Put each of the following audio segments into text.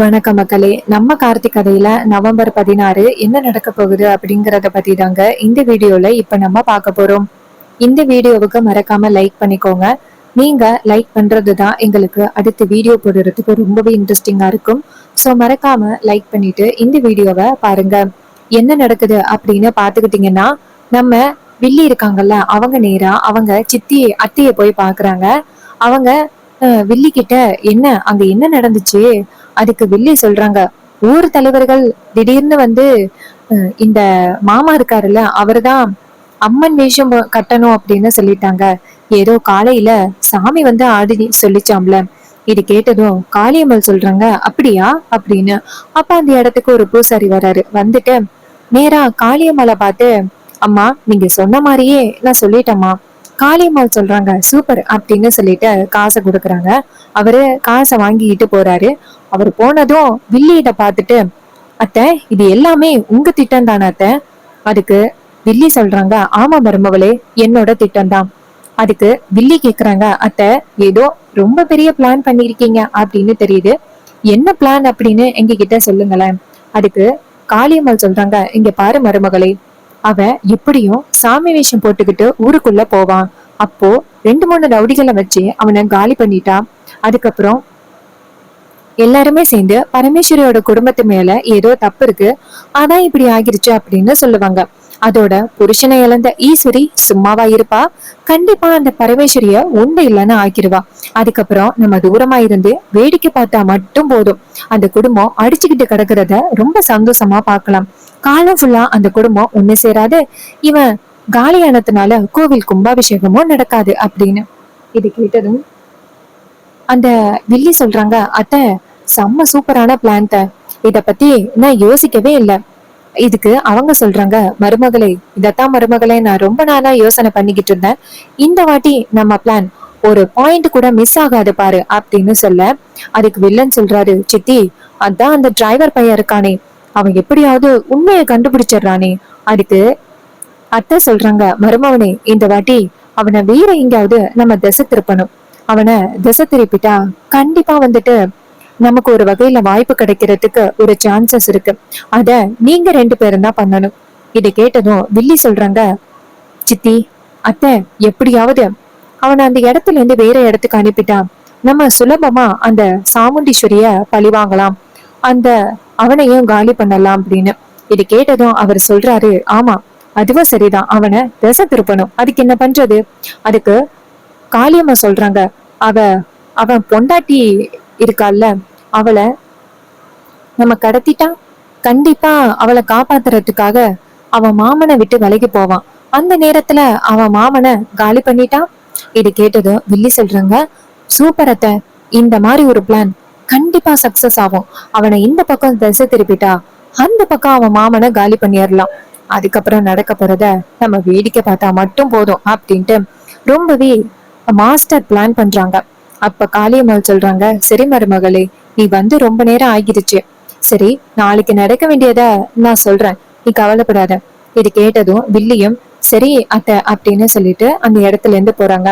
வணக்கம் மக்களே. நம்ம கார்த்திக் கதையில நவம்பர் பதினாறு என்ன நடக்க போகுது அப்படிங்கறத பத்தி தாங்க இந்த வீடியோல இப்ப நம்ம பார்க்க போறோம். இந்த வீடியோவுக்கு மறக்காம லைக் பண்ணிக்கோங்க. நீங்க லைக் பண்றது தான் எங்களுக்கு அடுத்த வீடியோ போடுறதுக்கு ரொம்பவே இன்ட்ரெஸ்டிங்கா இருக்கும். ஸோ மறக்காம லைக் பண்ணிட்டு இந்த வீடியோவை பாருங்க. என்ன நடக்குது அப்படின்னு பாத்துக்கிட்டீங்கன்னா நம்ம வில்லி இருக்காங்கல்ல அவங்க நேரா அவங்க சித்தி அத்தையை போய் பாக்குறாங்க அவங்க வில்லி கிட்ட என்ன அங்க என்ன நடந்துச்சு? அதுக்கு வில்லி சொல்றாங்க. ஊர் தலைவர்கள் திடீர்னு வந்து இந்த மாமா இருக்காருல்ல அவர்தான் அம்மன் வேஷம் கட்டணும் அப்படின்னு சொல்லிட்டாங்க. ஏதோ காலையில சாமி வந்து ஆடி சொல்லிச்சாம்ல. இது கேட்டதும் காளியம்மல் சொல்றாங்க அப்படியா? அப்படின்னு. அப்ப அந்த இடத்துக்கு ஒரு பூசாரி வராரு. வந்துட்டு நேரா காளியம்மலை பார்த்து அம்மா நீங்க சொன்ன மாதிரியே நான் சொல்லிட்டேம்மா. காளியம்மாள் சொல்றாங்க சூப்பர் அப்படின்னு சொல்லிட்டு காசை கொடுக்குறாங்க. அவரு காசை வாங்கிக்கிட்டு போறாரு. அவர் போனதும் வில்லியிட பார்த்துட்டு அத்தை இது எல்லாமே உங்க திட்டம் தானே அத்தை? அதுக்கு வில்லி சொல்றாங்க ஆமா மருமவளே என்னோட திட்டம் தான். அதுக்கு வில்லி கேக்குறாங்க அத்தை ஏதோ ரொம்ப பெரிய பிளான் பண்ணிருக்கீங்க அப்படின்னு தெரியுது. என்ன பிளான் அப்படின்னு எங்க கிட்ட சொல்லுங்களேன். அதுக்கு காளியம்மாள் சொல்றாங்க இங்க பாரு மருமகளே அவ எப்படியும் சாமி வேஷம் போட்டுக்கிட்டு ஊருக்குள்ள போவான். அப்போ ரெண்டு மூணு ரவுடிகளை வச்சு அவனை காலி பண்ணிட்டா. அதுக்கப்புறம் எல்லாருமே சேர்ந்து பரமேஸ்வரியோட குடும்பத்து மேல ஏதோ தப்பு இருக்கு. அதான் இப்படி ஆகிருச்சு அப்படின்னு சொல்லுவாங்க. அதோட புருஷனை இழந்த ஈஸ்வரி சும்மாவா இருப்பா? கண்டிப்பா அந்த பரமேஸ்வரிய உண்டு இல்லைன்னு ஆக்கிடுவா அதுக்கப்புறம் நம்ம தூரமா இருந்து வேடிக்கை பார்த்தா மட்டும் போதும். அந்த குடும்பம் அடிச்சுக்கிட்டு கிடக்குறத ரொம்ப சந்தோஷமா பார்க்கலாம். காலம் ஃபுல்லா அந்த குடும்பம் ஒண்ணு சேராது. இவன் காலியானதுனால கோவில் கும்பாபிஷேகமும் நடக்காது அப்படின்னு. இது கேட்டதும் அந்த வில்லி சொல்றாங்க அத்தை செம்ம சூப்பரான பிளான் த இத பத்தி நான் யோசிக்கவே இல்லை. இதுக்கு அவங்க சொல்றாங்க மருமகளே இதத்தான் மருமகளே நான் ரொம்ப நாளா யோசனை பண்ணிக்கிட்டு இருந்தேன். இந்த வாட்டி நம்ம பிளான் ஒரு பாயிண்ட் கூட மிஸ் ஆகாது பாரு அப்படின்னு சொல்ல அதுக்கு வில்லன் சொல்றாரு சித்தி அதான் அந்த டிரைவர் பையன் இருக்கானே. அவன் எப்படியாவது உண்மையை கண்டுபிடிச்சிடுறானே. அதுக்கு அத்தை சொல்றாங்க மருமவனே இந்த வாட்டி அவனை வேற எங்கேயாவது நம்ம திசை திருப்பணும். அவனை திசை திருப்பிட்டா கண்டிப்பா வந்துட்டு நமக்கு ஒரு வகையில வாய்ப்பு கிடைக்கிறதுக்கு ஒரு சான்சஸ் இருக்கு. அத நீங்க ரெண்டு பேரும் தான் பண்ணணும். இதை கேட்டதும் வில்லி சொல்றாங்க சித்தி அத்தை எப்படியாவது அவனை அந்த இடத்துல இருந்து வேற இடத்துக்கு அனுப்பிட்டா நம்ம சுலபமா அந்த சாமுண்டீஸ்வரிய பழி வாங்கலாம். அந்த அவனையும் காலி பண்ணலாம் அப்படின்னு. இது கேட்டதும் அவர் சொல்றாரு ஆமா அதுவும் சரிதான். அவனை திசை திருப்பணும். அதுக்கு என்ன பண்றது? அதுக்கு காளியம்மா சொல்றாங்க. அவ அவன் பொண்டாட்டி இருக்கால்ல அவளை நம்ம கடத்திட்டா கண்டிப்பா அவளை காப்பாத்துறதுக்காக அவன் மாமனை விட்டு விலகி போவான். அந்த நேரத்துல அவன் மாமனை காலி பண்ணிட்டான். இது கேட்டதும் வில்லி சொல்றாங்க சூப்பரத்த இந்த மாதிரி ஒரு பிளான் கண்டிப்பா சக்சஸ் ஆகும். அவனை இந்த பக்கம் திசை திருப்பிட்டா அந்த பக்கம் அவன் மாமனை காலி பண்ணிடலாம். அதுக்கப்புறம் நடக்க போறத நம்ம வேடிக்கை பார்த்தா மட்டும் போதும் அப்படின்ட்டு ரொம்பவே மாஸ்டர் பிளான் பண்றாங்க. அப்ப காளியம்மாள் சொல்றாங்க சரி மருமகளே நீ வந்து ரொம்ப நேரம் ஆகிடுச்சு. சரி நாளைக்கு நடக்க வேண்டியத நான் சொல்றேன். நீ கவலைப்படாத. இது கேட்டதும் வில்லியும் சரி அத்தை அப்படின்னு சொல்லிட்டு அந்த இடத்துல இருந்து போறாங்க.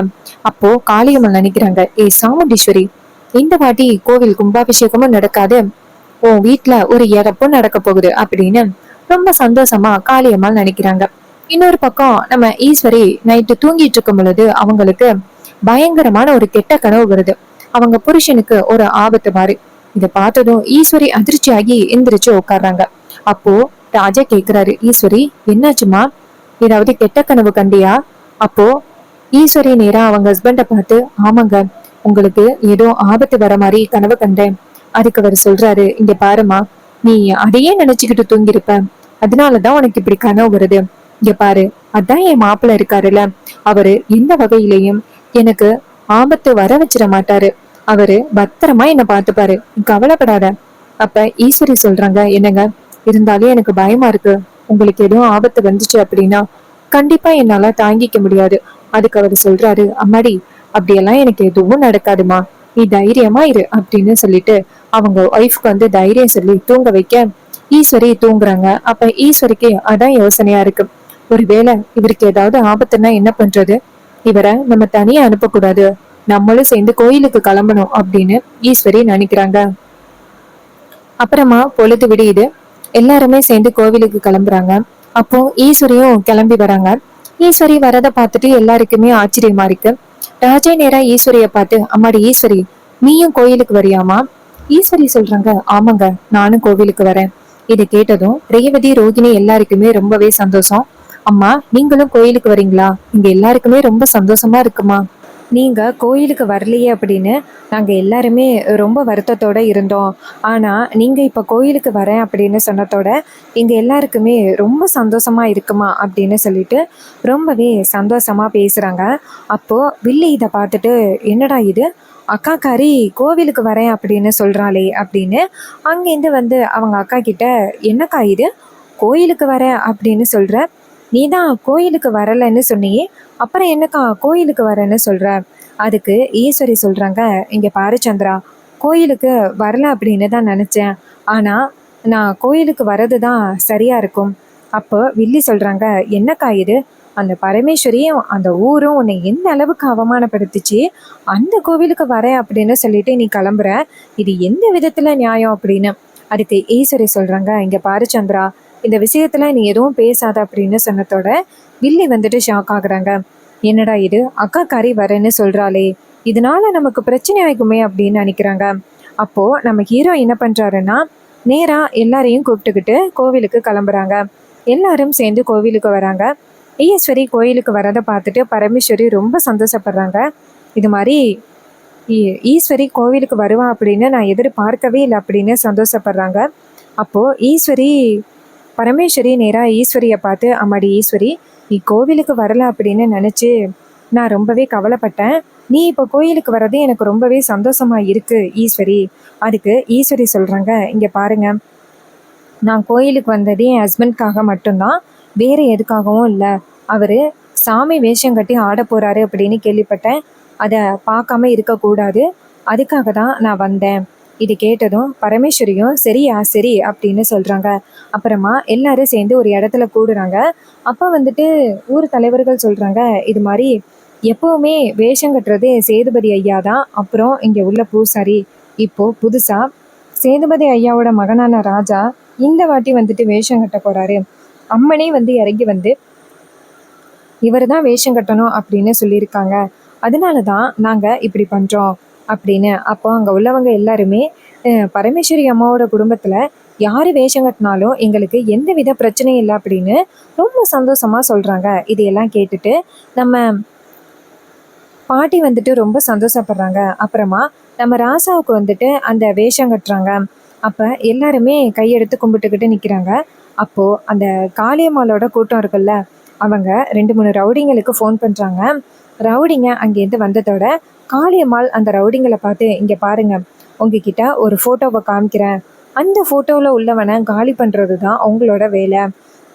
அப்போ காளியம்மாள் நினைக்கிறாங்க ஏய் சாமுண்டீஸ்வரி இந்த வாட்டி கோவில் கும்பாபிஷேகமும் நடக்காது. உன் வீட்ல ஒரு இறப்பும் நடக்க போகுது அப்படின்னு ரொம்ப சந்தோஷமா காளியம்மாள் நினைக்கிறாங்க. இன்னொரு பக்கம் நம்ம ஈஸ்வரி நைட்டு தூங்கிட்டு இருக்கும் பொழுது அவங்களுக்கு பயங்கரமான ஒரு கெட்ட கனவு வருது. அவங்க புருஷனுக்கு ஒரு ஆபத்து மாதிரி. இதை பார்த்ததும் ஈஸ்வரி அதிர்ச்சியாகி எந்திரிச்சு உட்கார்றாங்க. அப்போ ராஜா கேக்குறாரு ஈஸ்வரி என்னாச்சுமா? ஏதாவது கெட்ட கனவு கண்டியா? அப்போ ஈஸ்வரி நேரா அவங்க ஹஸ்பண்ட பார்த்து ஆமாங்க உங்களுக்கு ஏதோ ஆபத்து வர மாதிரி கனவு கண்டேன். அதுக்கு அவர் சொல்றாரு இங்க பாருமா நீ அதையே நினைச்சுக்கிட்டு தூங்கியிருப்ப. அதனாலதான் உனக்கு இப்படி கனவு வருது. இங்க பாரு அதான் என் மாப்பிள்ள இருக்காருல்ல. அவரு எந்த வகையிலையும் எனக்கு ஆபத்து வர வச்சிட மாட்டாரு. அவரு பத்திரமா என்ன பார்த்துப்பாரு. கவலைப்படாத. அப்ப ஈஸ்வரி சொல்றாங்க என்னங்க இருந்தாலே எனக்கு பயமா இருக்கு. உங்களுக்கு எதுவும் ஆபத்து வந்துச்சு அப்படின்னா கண்டிப்பா என்னால தாங்கிக்க முடியாது. அதுக்கு அவர் சொல்றாரு அம்மாடி அப்படியெல்லாம் எனக்கு எதுவும் நடக்காதுமா நீ தைரியமா இரு அப்படின்னு சொல்லிட்டு அவங்க ஒய்ஃப்க்கு வந்து தைரியம் சொல்லி தூங்க வைக்க ஈஸ்வரி தூங்குறாங்க. அப்ப ஈஸ்வரிக்கு அதான் யோசனையா இருக்கு. ஒருவேளை இவருக்கு ஏதாவது ஆபத்துன்னா என்ன பண்றது? இவரை நம்ம தனியா அனுப்பக்கூடாது. நம்மளும் சேர்ந்து கோயிலுக்கு கிளம்பணும் அப்படின்னு ஈஸ்வரி நினைக்கிறாங்க. அப்புறமா பொழுது விடியுது. எல்லாருமே சேர்ந்து கோவிலுக்கு கிளம்புறாங்க. அப்போ ஈஸ்வரியும் கிளம்பி வராங்க. ஈஸ்வரி வரதை பார்த்துட்டு எல்லாருக்குமே ஆச்சரியமா இருக்கு. ராஜே நேரா ஈஸ்வரிய பார்த்து அம்மாடி ஈஸ்வரி நீயும் கோயிலுக்கு வரியாமா? ஈஸ்வரி சொல்றாங்க ஆமாங்க நானும் கோவிலுக்கு வரேன். இதை கேட்டதும் ரேவதி ரோகிணி எல்லாருக்குமே ரொம்பவே சந்தோஷம். அம்மா நீங்களும் கோயிலுக்கு வரீங்களா? இங்க எல்லாருக்குமே ரொம்ப சந்தோஷமா இருக்குமா? நீங்க கோயிலுக்கு வரலையே அப்படின்னு நாங்க எல்லாருமே ரொம்ப வருத்தத்தோட இருந்தோம். ஆனா நீங்க இப்ப கோயிலுக்கு வரேன் அப்படின்னு சொன்னதோட எங்க எல்லாருக்குமே ரொம்ப சந்தோஷமா இருக்குமா அப்படின்னு சொல்லிட்டு ரொம்பவே சந்தோஷமா பேசுறாங்க. அப்போ வில்லி இதை பார்த்துட்டு என்னடா இது? அக்கா காரி கோவிலுக்கு வரேன் அப்படின்னு சொல்றாளே அப்படின்னு அங்கேருந்து வந்து அவங்க அக்கா கிட்ட என்னக்கா இது? கோயிலுக்கு வரேன் அப்படின்னு சொல்ற நீ தான் கோயிலுக்கு வரலைன்னு சொன்னியே அப்புறம் என்னக்கா கோயிலுக்கு வரேன்னு சொல்ற? அதுக்கு ஈஸ்வரி சொல்றாங்க இங்க பாரு சந்திரா கோயிலுக்கு வரல அப்படின்னு தான் நினைச்சேன். ஆனா நான் கோயிலுக்கு வர்றது தான் சரியா இருக்கும். அப்போ வில்லி சொல்றாங்க என்னக்கா இது? அந்த பரமேஸ்வரியும் அந்த ஊரும் உன்னை எந்த அளவுக்கு அவமானப்படுத்துச்சு? அந்த கோவிலுக்கு வரேன் அப்படின்னு சொல்லிட்டு நீ கிளம்புற? இது எந்த விதத்துல நியாயம் அப்படின்னு? அதுக்கு ஈஸ்வரி சொல்றாங்க இங்க பாரு சந்திரா இந்த விஷயத்துல நீ எதுவும் பேசாத அப்படின்னு சொன்னதோட வில்லி வந்துட்டு ஷாக் ஆகுறாங்க. என்னடா இது? அக்கா கறி வரேன்னு சொல்றாளே. இதனால நமக்கு பிரச்சனை ஆகுமே அப்படின்னு நினைக்கிறாங்க. அப்போ நம்ம ஹீரோ என்ன பண்றாருன்னா நேரா எல்லாரையும் கூப்பிட்டுக்கிட்டு கோவிலுக்கு கிளம்புறாங்க. எல்லாரும் சேர்ந்து கோவிலுக்கு வராங்க. ஈஸ்வரி கோயிலுக்கு வரதை பார்த்துட்டு பரமேஸ்வரி ரொம்ப சந்தோஷப்படுறாங்க. இது மாதிரி ஈ- ஈஸ்வரி கோவிலுக்கு வருவா அப்படின்னு நான் எதிர்பார்க்கவே இல்லை அப்படின்னு சந்தோஷப்படுறாங்க. அப்போ ஈஸ்வரி பரமேஸ்வரி நேராக ஈஸ்வரியை பார்த்து அம்மாடி ஈஸ்வரி நீ கோவிலுக்கு வரல அப்படின்னு நினச்சி நான் ரொம்பவே கவலைப்பட்டேன். நீ இப்போ கோயிலுக்கு வர்றது எனக்கு ரொம்பவே சந்தோஷமா இருக்குது ஈஸ்வரி. அதுக்கு ஈஸ்வரி சொல்கிறாங்க இங்கே பாருங்க. நான் கோயிலுக்கு வந்தது என் ஹஸ்பண்ட்காக மட்டும்தான் வேறு எதுக்காகவும் இல்லை. அவர் சாமி வேஷம் கட்டி ஆட போகிறாரு அப்படின்னு கேள்விப்பட்டேன். அதை பார்க்காம இருக்கக்கூடாது. அதுக்காக தான் நான் வந்தேன். இது கேட்டதும் பரமேஸ்வரியும் சரியா சரி அப்படின்னு சொல்கிறாங்க அப்புறமா எல்லாரும் சேர்ந்து ஒரு இடத்துல கூடுறாங்க. அப்போ வந்துட்டு ஊர் தலைவர்கள் சொல்கிறாங்க இது மாதிரி எப்போவுமே வேஷம் கட்டுறது சேதுபதி ஐயா தான். அப்புறம் இங்கே உள்ள பூசாரி. இப்போது புதுசாக சேதுபதி ஐயாவோட மகனான ராஜா இந்த வாட்டி வந்துட்டு வேஷம் கட்ட போகிறாரு அம்மனே வந்து இறங்கி வந்து இவர் தான் வேஷம் கட்டணும் அப்படின்னு சொல்லியிருக்காங்க. அதனால தான் நாங்கள் இப்படி பண்ணுறோம் அப்படின்னு. அப்போ அங்கே உள்ளவங்க எல்லாருமே பரமேஸ்வரி அம்மாவோட குடும்பத்தில் யார் வேஷம் கட்டினாலும் எங்களுக்கு எந்த வித பிரச்சனையும் இல்லை அப்படின்னு ரொம்ப சந்தோஷமாக சொல்கிறாங்க இதையெல்லாம் கேட்டுட்டு நம்ம பாட்டி வந்துட்டு ரொம்ப சந்தோஷப்படுறாங்க. அப்புறமா நம்ம ராசாவுக்கு வந்துட்டு அந்த வேஷம் கட்டுறாங்க. அப்போ எல்லாருமே கையெடுத்து கும்பிட்டுக்கிட்டு நிற்கிறாங்க அப்போது அந்த காளியம்மாளோட கூட்டம் இருக்குல்ல அவங்க ரெண்டு மூணு ரவுடிங்களுக்கு ஃபோன் பண்ணுறாங்க ரவுடிங்க அங்கேருந்து வந்ததோட காளியம்மாள் அந்த ரவுடிங்களை பார்த்து இங்கே பாருங்க உங்ககிட்ட ஒரு ஃபோட்டோவை காமிக்கிறேன். அந்த ஃபோட்டோவில் உள்ளவனை காலி பண்ணுறது தான் அவங்களோட வேலை.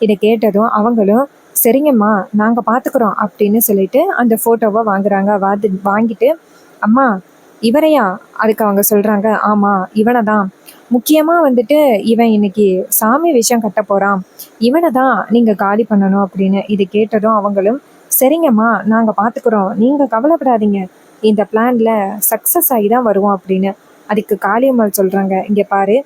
இதை கேட்டதும் அவங்களும் சரிங்கம்மா நாங்கள் பார்த்துக்குறோம் அப்படின்னு சொல்லிட்டு அந்த ஃபோட்டோவை வாங்குறாங்க. வாது வாங்கிட்டு அம்மா இவரையா அதுக்கு அவங்க சொல்கிறாங்க ஆமாம் இவனை தான் முக்கியமாக வந்துட்டு இவன் இன்னைக்கு சாமி விஷயம் கட்ட போகிறான் இவனை தான் நீங்கள் காலி பண்ணணும் அப்படின்னு இது கேட்டதும் அவங்களும் சரிங்கம்மா நாங்கள் பார்த்துக்குறோம் நீங்கள் கவலைப்படாதீங்க. இந்த பிளான்ல சக்ஸஸ் ஆகி தான் வருவோம் அப்படின்னு. அதுக்கு காளியம்மாள் சொல்கிறாங்க இங்கே பாரு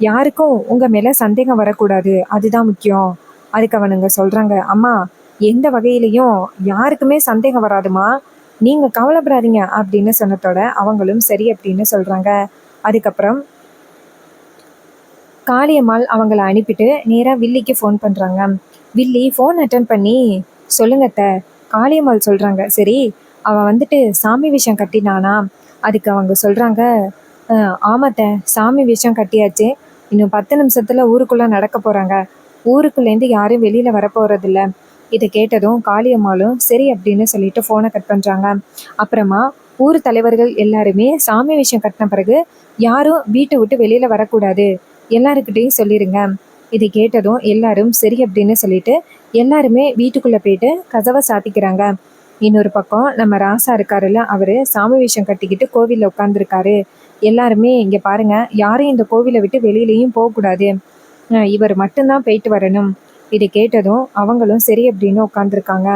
யாருக்கும் உங்கள் மேலே சந்தேகம் வரக்கூடாது. அதுதான் முக்கியம். அதுக்கு அவனுங்க சொல்கிறாங்க அம்மா எந்த வகையிலையும் யாருக்குமே சந்தேகம் வராதுமா நீங்கள் கவலைப்படாதீங்க அப்படின்னு சொன்னதோட அவங்களும் சரி அப்படின்னு சொல்கிறாங்க அதுக்கப்புறம் காளியம்மாள் அவங்கள அனுப்பிட்டு நேராக வில்லிக்கு ஃபோன் பண்ணுறாங்க வில்லி ஃபோன் அட்டன் பண்ணி சொல்லுங்க த காளியம்மாள் சொல்கிறாங்க சரி அவன் வந்துட்டு சாமி விஷயம் கட்டினானா? அதுக்கு அவங்க சொல்கிறாங்க ஆமாத்த சாமி விஷயம் கட்டியாச்சு. இன்னும் பத்து நிமிஷத்தில் ஊருக்குள்ளே நடக்க போகிறாங்க ஊருக்குள்ளேருந்து யாரும் வெளியில் வர போகிறதில்ல இதை கேட்டதும் காளியம்மாளும் சரி அப்படின்னு சொல்லிட்டு ஃபோனை கட் பண்ணுறாங்க அப்புறமா ஊர் தலைவர்கள் எல்லாருமே சாமி விஷயம் கட்டின பிறகு யாரும் வீட்டை விட்டு வெளியில் வரக்கூடாது. எல்லாருக்கிட்டையும் சொல்லிடுங்க இதை கேட்டதும் எல்லாரும் சரி அப்படின்னு சொல்லிட்டு எல்லாருமே வீட்டுக்குள்ளே போயிட்டு கதவை சாத்திக்கிறாங்க. இன்னொரு பக்கம் நம்ம ராசா இருக்காருல்ல அவர் சாமி வேஷம் கட்டிக்கிட்டு கோவிலில் உட்காந்துருக்காரு எல்லாருமே இங்கே பாருங்கள் யாரும் இந்த கோவிலை விட்டு வெளியிலையும் போகக்கூடாது இவர் மட்டும்தான் போயிட்டு வரணும். இதை கேட்டதும் அவங்களும் சரி அப்படின்னு உட்காந்துருக்காங்க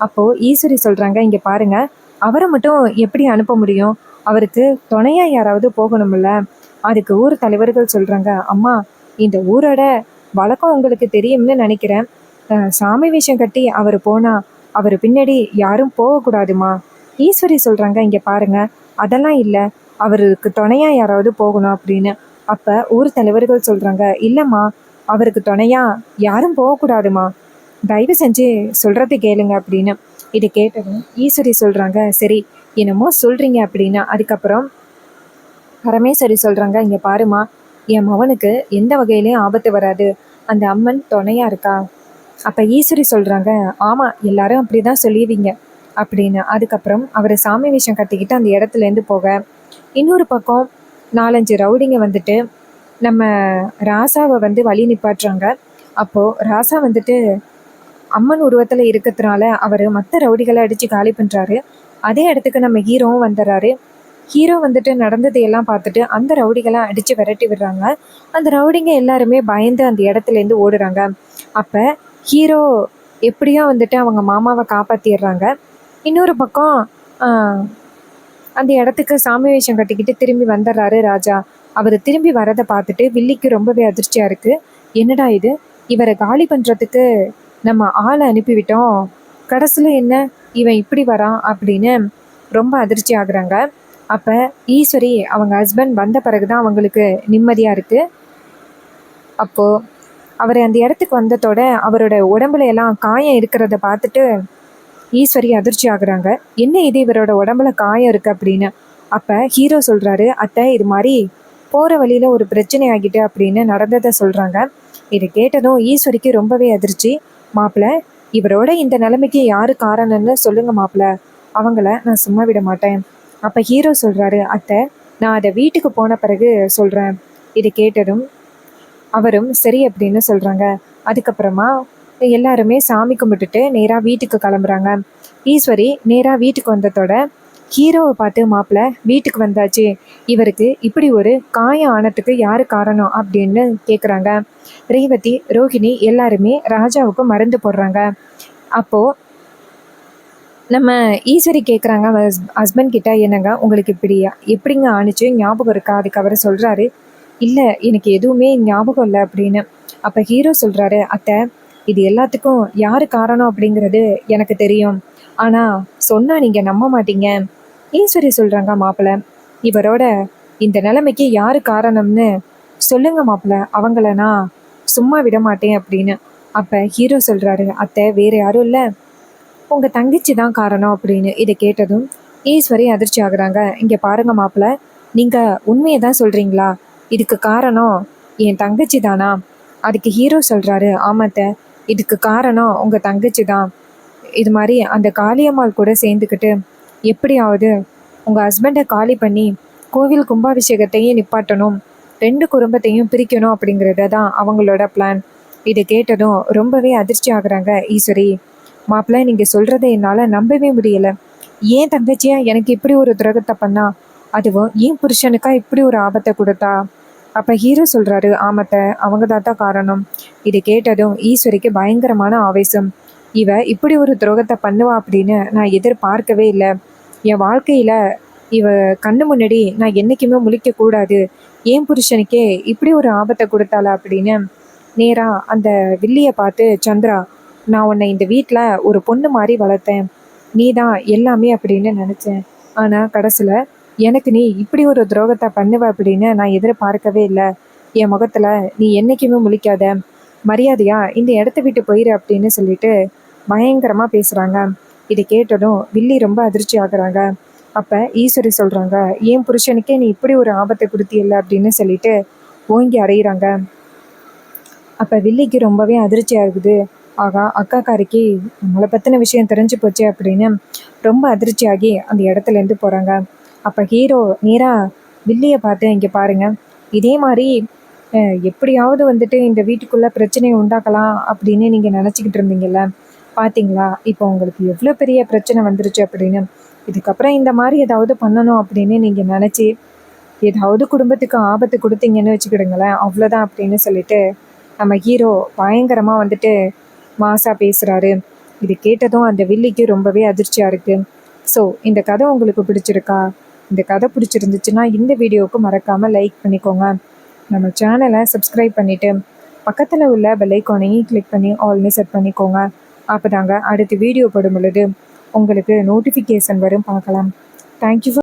அப்போது ஈஸ்வரி சொல்கிறாங்க இங்கே பாருங்க அவரை மட்டும் எப்படி அனுப்ப முடியும்? அவருக்கு துணையாக யாராவது போகணும்ல? அதுக்கு ஊர் தலைவர்கள் சொல்கிறாங்க அம்மா இந்த ஊரோட வழக்கம் உங்களுக்கு தெரியும்னு நினைக்கிறேன். சாமி வேஷம் கட்டி அவர் போனா அவர் பின்னாடி யாரும் போகக்கூடாதுமா? ஈஸ்வரி சொல்கிறாங்க இங்கே பாருங்க. அதெல்லாம் இல்லை. அவருக்கு துணையா யாராவது போகணும் அப்படின்னு. அப்போ ஊர் தலைவர்கள் சொல்கிறாங்க இல்லைம்மா அவருக்கு துணையா யாரும் போகக்கூடாதுமா? தயவு செஞ்சு சொல்கிறத கேளுங்க அப்படின்னு. இதை கேட்டதும் ஈஸ்வரி சொல்கிறாங்க சரி என்னமோ சொல்கிறீங்க அப்படின்னா அதுக்கப்புறம் பரமேஸ்வரி சொல்கிறாங்க இங்கே பாருமா என் மவனுக்கு எந்த வகையிலையும் ஆபத்து வராது. அந்த அம்மன் துணையா இருக்கா? அப்போ ஈஸ்வரி சொல்கிறாங்க ஆமாம் எல்லாரும் அப்படி தான் சொல்லிடுவீங்க அப்படின்னு. அதுக்கப்புறம் அவர் சாமி வேஷம் கட்டிக்கிட்டு அந்த இடத்துலேருந்து போக இன்னொரு பக்கம் நாலஞ்சு ரவுடிங்க வந்துட்டு நம்ம ராசாவை வந்து வழி நிப்பாட்டுறாங்க. அப்போது ராசா வந்துட்டு அம்மன் உருவத்தில் இருக்கிறதுனால அவர் மற்ற ரவுடிகளை அடித்து காலி பண்ணுறாரு அதே இடத்துக்கு நம்ம ஹீரோவும் வந்துடுறாரு. ஹீரோ வந்துட்டு நடந்ததை எல்லாம் பார்த்துட்டு அந்த ரவுடிகளை அடித்து விரட்டி விடுறாங்க. அந்த ரவுடிங்க எல்லாருமே பயந்து அந்த இடத்துலேருந்து ஓடுறாங்க. அப்போ ஹீரோ எப்படியோ வந்துட்டு அவங்க மாமாவை காப்பாற்றிடுறாங்க இன்னொரு பக்கம் அந்த இடத்துக்கு சாமி வேஷம் கட்டிக்கிட்டு திரும்பி வந்துடுறாரு ராஜா. அவர் திரும்பி வரதை பார்த்துட்டு வில்லிக்கு ரொம்பவே அதிர்ச்சியாக இருக்குது என்னடா இது? இவரை காலி பண்ணுறதுக்கு நம்ம ஆளை அனுப்பிவிட்டோம். கடைசியில் என்ன? இவன் இப்படி வரான் அப்படின்னு ரொம்ப அதிர்ச்சி ஆகுறாங்க. அப்போ ஈஸ்வரி அவங்க ஹஸ்பண்ட் வந்த பிறகு தான் அவங்களுக்கு நிம்மதியாக இருக்குது அப்போது அவர் அந்த இடத்துக்கு வந்ததோட அவரோட உடம்புல எல்லாம் காயம் இருக்கிறத பார்த்துட்டு ஈஸ்வரி அதிர்ச்சி ஆகுறாங்க. என்ன இது இவரோட உடம்புல காயம் இருக்குது அப்படின்னு? அப்போ ஹீரோ சொல்கிறாரு அத்தை இது மாதிரி போகிற வழியில் ஒரு பிரச்சனை ஆகிட்டு அப்படின்னு நடந்ததை சொல்கிறாங்க இதை கேட்டதும் ஈஸ்வரிக்கு ரொம்பவே அதிர்ச்சி. மாப்பிள்ள இவரோட இந்த நிலைமைக்கு யாரு காரணம்னு சொல்லுங்கள் மாப்பிள்ள அவங்கள நான் சும்மா விட மாட்டேன். அப்போ ஹீரோ சொல்கிறாரு அத்தை நான் அதை வீட்டுக்கு போன பிறகு சொல்கிறேன் இது கேட்டதும் அவரும் சரி அப்படின்னு சொல்கிறாங்க அதுக்கப்புறமா எல்லாருமே சாமி கும்பிட்டுட்டு நேராக வீட்டுக்கு கிளம்புறாங்க. ஈஸ்வரி நேராக வீட்டுக்கு வந்ததோட ஹீரோவை பார்த்து மாப்பிள்ள வீட்டுக்கு வந்தாச்சு. இவருக்கு இப்படி ஒரு காயம் ஆனத்துக்கு யார் காரணம்? அப்படின்னு கேட்குறாங்க ரேவதி ரோஹிணி எல்லாருமே ராஜாவுக்கு மருந்து போடுறாங்க. அப்போது நம்ம ஈஸ்வரி கேட்குறாங்க ஹஸ்பண்ட் கிட்ட என்னங்க உங்களுக்கு இப்படியா எப்படிங்க ஆணிச்சு? ஞாபகம் இருக்கா? அதுக்கு அவர் சொல்கிறாரு இல்லை எனக்கு எதுவுமே ஞாபகம் இல்லை அப்படின்னு. அப்போ ஹீரோ சொல்கிறாரு அத்தை இது எல்லாத்துக்கும் யார் காரணம் அப்படிங்கிறது எனக்கு தெரியும். ஆனால் சொன்னால் நீங்கள் நம்ப மாட்டீங்க. ஈஸ்வரி சொல்கிறாங்க மாப்பிள்ளை இவரோட இந்த நிலைமைக்கு யார் காரணம்னு சொல்லுங்க மாப்பிள்ள அவங்கள நான் சும்மா விட மாட்டேன் அப்படின்னு. அப்போ ஹீரோ சொல்கிறாரு அத்தை வேறு யாரும் இல்லை. உங்கள் தங்கச்சி தான் காரணம் அப்படின்னு இதை கேட்டதும் ஈஸ்வரி அதிர்ச்சி ஆகுறாங்க. இங்கே பாருங்க மாப்பிள்ள நீங்கள் உண்மையை தான் சொல்கிறீங்களா இதுக்கு காரணம் என் தங்கச்சி தானா? அதுக்கு ஹீரோ சொல்கிறாரு ஆமாத்த இதுக்கு காரணம் உங்கள் தங்கச்சி தான். இது மாதிரி அந்த காளியம்மாள் கூட சேர்ந்துக்கிட்டு எப்படியாவது உங்கள் ஹஸ்பண்டை காலி பண்ணி கோவில் கும்பாபிஷேகத்தையும் நிப்பாட்டணும் ரெண்டு குடும்பத்தையும் பிரிக்கணும் அப்படிங்கிறத தான் அவங்களோட பிளான் இதை கேட்டதும் ரொம்பவே அதிர்ச்சி ஆகுறாங்க ஈஸ்வரி. மாப்பிள்ள நீங்கள் சொல்கிறத என்னால் நம்பவே முடியலை. ஏன் தங்கச்சியா எனக்கு இப்படி ஒரு துரோகத்தை பண்ணா? அதுவும் ஏன் புருஷனுக்கா இப்படி ஒரு ஆபத்தை கொடுத்தா? அப்போ ஹீரோ சொல்கிறாரு ஆமத்தை அவங்க தான் காரணம். இது கேட்டதும் ஈஸ்வரிக்கு பயங்கரமான ஆவேசம். இவ இப்படி ஒரு துரோகத்தை பண்ணுவா அப்படின்னு நான் எதிர்பார்க்கவே இல்லை. என் வாழ்க்கையில் இவ கண்ணு முன்னாடி நான் என்றைக்குமே முழிக்கக்கூடாது ஏன் புருஷனுக்கே இப்படி ஒரு ஆபத்தை கொடுத்தாளா அப்படின்னு? நேராக அந்த வில்லியை பார்த்து சந்திரா நான் உன்னை இந்த வீட்டில் ஒரு பொண்ணு மாதிரி வளர்த்தேன். நீ தான் எல்லாமே அப்படின்னு நினச்சேன். ஆனால் கடைசியில் எனக்கு நீ இப்படி ஒரு துரோகத்தை பண்ணுவ அப்படின்னு நான் எதிர்பார்க்கவே இல்லை. என் முகத்தில் நீ என்றைக்குமே முழிக்காத. மரியாதையா இந்த இடத்த விட்டு போயிரு அப்படின்னு சொல்லிட்டு பயங்கரமாக பேசுகிறாங்க இதை கேட்டதும் வில்லி ரொம்ப அதிர்ச்சி ஆகுறாங்க. அப்போ ஈஸ்வரி சொல்கிறாங்க என் புருஷனுக்கே நீ இப்படி ஒரு ஆபத்தை கொடுத்தியல்ல? அப்படின்னு சொல்லிட்டு ஓங்கி அறையிறாங்க. அப்போ வில்லிக்கு ரொம்பவே அதிர்ச்சியாக இருக்குது ஆகா அக்காக்காரிக்கு நம்மளை பற்றின விஷயம் தெரிஞ்சு போச்சு அப்படின்னு ரொம்ப அதிர்ச்சியாகி அந்த இடத்துலேருந்து போகிறாங்க அப்போ ஹீரோ நேராக வில்லியை பார்த்து இங்கே பாருங்க இதே மாதிரி எப்படியாவது வந்துட்டு இந்த வீட்டுக்குள்ளே பிரச்சனையை உண்டாக்கலாம் அப்படின்னு நீங்கள் நினச்சிக்கிட்டு இருந்தீங்கல்ல? பார்த்தீங்களா இப்போ உங்களுக்கு எவ்வளோ பெரிய பிரச்சனை வந்துருச்சு அப்படின்னு. இதுக்கப்புறம் இந்த மாதிரி ஏதாவது பண்ணணும் அப்படின்னு நீங்கள் நினச்சி ஏதாவது குடும்பத்துக்கு ஆபத்து கொடுத்தீங்கன்னு வச்சுக்கிடுங்களேன் அவ்வளோதான் அப்படின்னு சொல்லிட்டு நம்ம ஹீரோ பயங்கரமாக வந்துட்டு மாசா பேசுகிறாரு இது கேட்டதும் அந்த வில்லிக்கு ரொம்பவே அதிர்ச்சியாக இருக்குது ஸோ இந்த கதை உங்களுக்கு பிடிச்சிருக்கா? இந்த கதை பிடிச்சிருந்துச்சுன்னா இந்த வீடியோவுக்கு மறக்காமல் லைக் பண்ணிக்கோங்க. நம்ம சேனலை சப்ஸ்கிரைப் பண்ணிவிட்டு பக்கத்தில் உள்ள பெல்லைக்கானையும் கிளிக் பண்ணி ஆல்னு செட் பண்ணிக்கோங்க. அப்போ தாங்க அடுத்து வீடியோ போடும் பொழுது உங்களுக்கு நோட்டிஃபிகேஷன் வரும் பார்க்கலாம். தேங்க்யூ